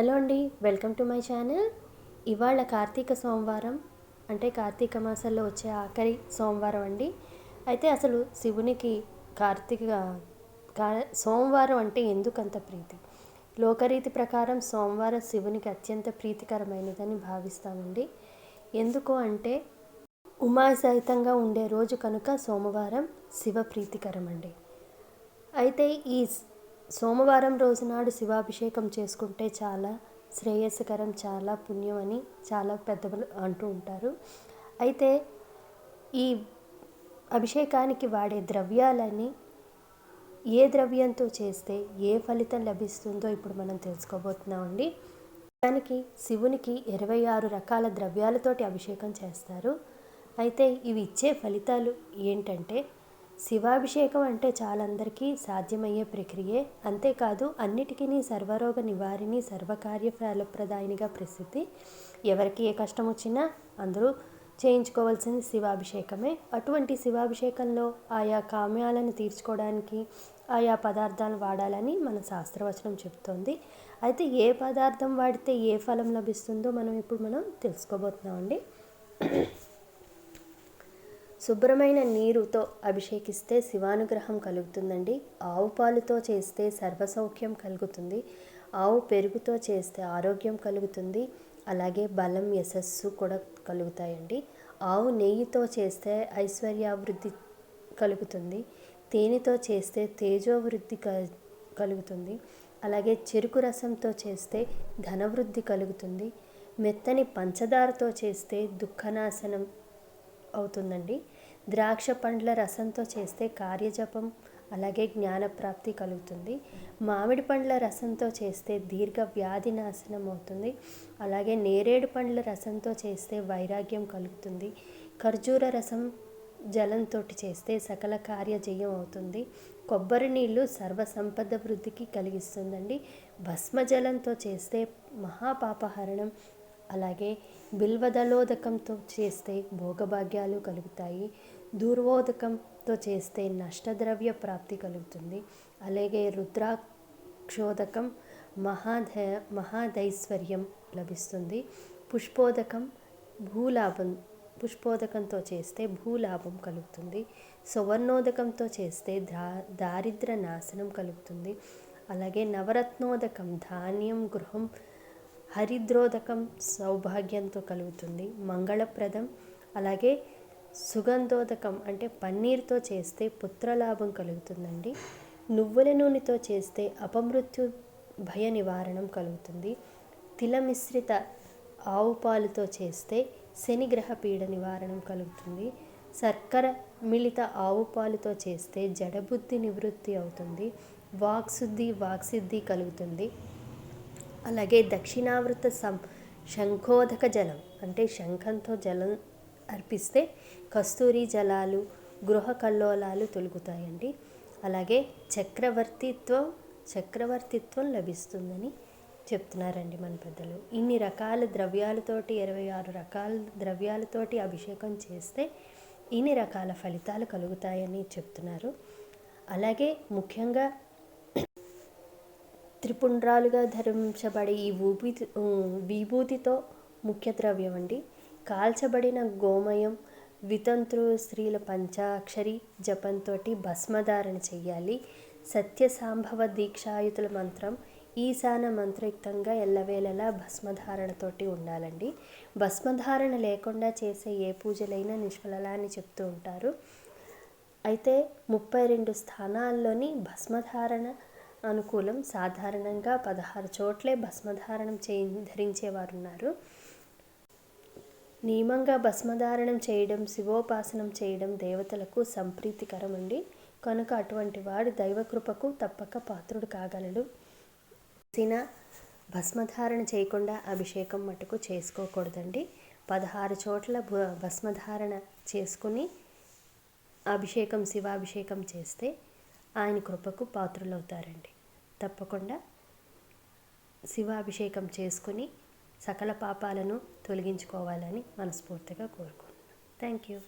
Hello అండి welcome to my channel. ఇవాళ కార్తీక సోమవారం అంటే కార్తీక మాసంలో వచ్చే ఆఖరి సోమవారం అండి. అయితే అసలు శివునికి కార్తీక కా సోమవారం అంటే ఎందుకు అంత ప్రీతి? లోకరీతి ప్రకారం సోమవారం శివునికి అత్యంత ప్రీతికరమైనదని భావిస్తామండి. ఎందుకు అంటే ఉమాసహితంగా ఉండే రోజు కనుక సోమవారం శివ ప్రీతికరం అండి అయితే ఈ సోమవారం రోజునాడు శివాభిషేకం చేసుకుంటే చాలా శ్రేయస్కరం చాలా పుణ్యం అని చాలా పెద్దలు అంటూ ఉంటారు. అయితే ఈ అభిషేకానికి వాడే ద్రవ్యాలని ఏ ద్రవ్యంతో చేస్తే ఏ ఫలితం లభిస్తుందో ఇప్పుడు మనం తెలుసుకోబోతున్నామండి దానికి శివునికి ఇరవై ఆరు రకాల ద్రవ్యాలతోటి అభిషేకం చేస్తారు. అయితే ఇవి ఇచ్చే ఫలితాలు ఏంటంటే శివాభిషేకం అంటే చాలందరికీ సాధ్యమయ్యే ప్రక్రియే. అంతేకాదు అన్నిటికీ సర్వరోగ నివారిణి సర్వకార్య ఫలప్రదాయినిగా ప్రసిద్ధి. ఎవరికి ఏ కష్టం వచ్చినా అందరూ చేయించుకోవాల్సింది శివాభిషేకమే. అటువంటి శివాభిషేకంలో ఆయా కామ్యాలను తీర్చుకోవడానికి ఆయా పదార్థాలు వాడాలని మన శాస్త్రవచనం చెప్తోంది. అయితే ఏ పదార్థం వాడితే ఏ ఫలం లభిస్తుందో మనం ఇప్పుడు మనం తెలుసుకోబోతున్నామండి. శుభ్రమైన నీరుతో అభిషేకిస్తే శివానుగ్రహం కలుగుతుందండి. ఆవు పాలుతో చేస్తే సర్వసౌఖ్యం కలుగుతుంది. ఆవు పెరుగుతో చేస్తే ఆరోగ్యం కలుగుతుంది. అలాగే బలం యశస్సు కూడా కలుగుతాయండి. ఆవు నెయ్యితో చేస్తే ఐశ్వర్యాభివృద్ధి కలుగుతుంది. తేనెతో చేస్తే తేజోవృద్ధి కలుగుతుంది. అలాగే చెరుకు రసంతో చేస్తే ధనవృద్ధి కలుగుతుంది. మెత్తని పంచదారతో చేస్తే దుఃఖనాశనం అవుతుందండి. ద్రాక్ష పండ్ల రసంతో చేస్తే కార్యజపం అలాగే జ్ఞానప్రాప్తి కలుగుతుంది. మామిడి పండ్ల రసంతో చేస్తే దీర్ఘ వ్యాధి నాశనం అవుతుంది. అలాగే నేరేడు పండ్ల రసంతో చేస్తే వైరాగ్యం కలుగుతుంది. ఖర్జూర రసం జలంతో చేస్తే సకల కార్యజయం అవుతుంది. కొబ్బరి నీళ్ళు సర్వ సంపద వృద్ధికి కలిగిస్తుందండి. భస్మ జలంతో చేస్తే మహాపాపహరణం అలాగే బిల్వదలోదకంతో చేస్తే భోగభాగ్యాలు కలుగుతాయి. దూర్వోదకంతో చేస్తే నష్టద్రవ్య ప్రాప్తి కలుగుతుంది. అలాగే రుద్రాక్షోదకం మహాధ మహాదైశ్వర్యం లభిస్తుంది. పుష్పోదకం భూలాభం పుష్పోదకంతో చేస్తే భూలాభం కలుగుతుంది. సువర్ణోదకంతో చేస్తే దా దారిద్ర నాశనం కలుగుతుంది. అలాగే నవరత్నోదకం ధాన్యం గృహం హరిద్రోదకం సౌభాగ్యంతో కలుగుతుంది. మంగళప్రదం అలాగే సుగంధోదకం అంటే పన్నీర్తో చేస్తే పుత్రలాభం కలుగుతుందండి. నువ్వుల నూనెతో చేస్తే అపమృత్యు భయ నివారణం కలుగుతుంది. తిలమిశ్రిత ఆవు పాలుతో చేస్తే శనిగ్రహ పీడ నివారణం కలుగుతుంది. శర్కర మిళిత ఆవు పాలుతో చేస్తే జడబుద్ధి నివృత్తి అవుతుంది. వాక్శుద్ధి వాక్సిద్ధి కలుగుతుంది. అలాగే దక్షిణావృత సం శంఖోదక జలం అంటే శంఖంతో జలం అర్పిస్తే కస్తూరి జలాలు గృహ కల్లోలాలు తొలుగుతాయండి. అలాగే చక్రవర్తిత్వం చక్రవర్తిత్వం లభిస్తుందని చెప్తున్నారండి మన పెద్దలు. ఇన్ని రకాల ద్రవ్యాలతోటి ఇరవై ఆరు రకాల ద్రవ్యాలతోటి అభిషేకం చేస్తే ఇన్ని రకాల ఫలితాలు కలుగుతాయని చెప్తున్నారు. అలాగే ముఖ్యంగా త్రిపుండ్రాలుగా ధరించబడే ఈ ఊపి విభూతితో ముఖ్య ద్రవ్యం అండి. కాల్చబడిన గోమయం వితంతృ స్త్రీల పంచాక్షరి జపంతో భస్మధారణ చెయ్యాలి. సత్యసాంభవ దీక్షాయుతుల మంత్రం ఈశాన మంత్రయుక్తంగా ఎల్లవేళలా భస్మధారణతోటి ఉండాలండి. భస్మధారణ లేకుండా చేసే ఏ పూజలైనా నిష్ఫలలా అని చెప్తూ ఉంటారు. అయితే ముప్పై రెండు స్థానాల్లోని భస్మధారణ అనుకూలం. సాధారణంగా పదహారు చోట్లే భస్మధారణం చేయి ధరించేవారు ఉన్నారు నియమంగా భస్మధారణం చేయడం శివోపాసనం చేయడం దేవతలకు సంప్రీతికరం అండి కనుక అటువంటి వాడు దైవకృపకు తప్పక పాత్రుడు కాగలడు. సిన భస్మధారణ చేయకుండా అభిషేకం మటుకు చేసుకోకూడదండి. పదహారు చోట్ల భస్మధారణ చేసుకుని అభిషేకం శివాభిషేకం చేస్తే ఆయన కృపకు పాత్రులవుతారండి. తప్పకుండా శివాభిషేకం చేసుకుని సకల పాపాలను తొలగించుకోవాలని మనస్ఫూర్తిగా కోరుకుంటున్నాను థ్యాంక్ యూ.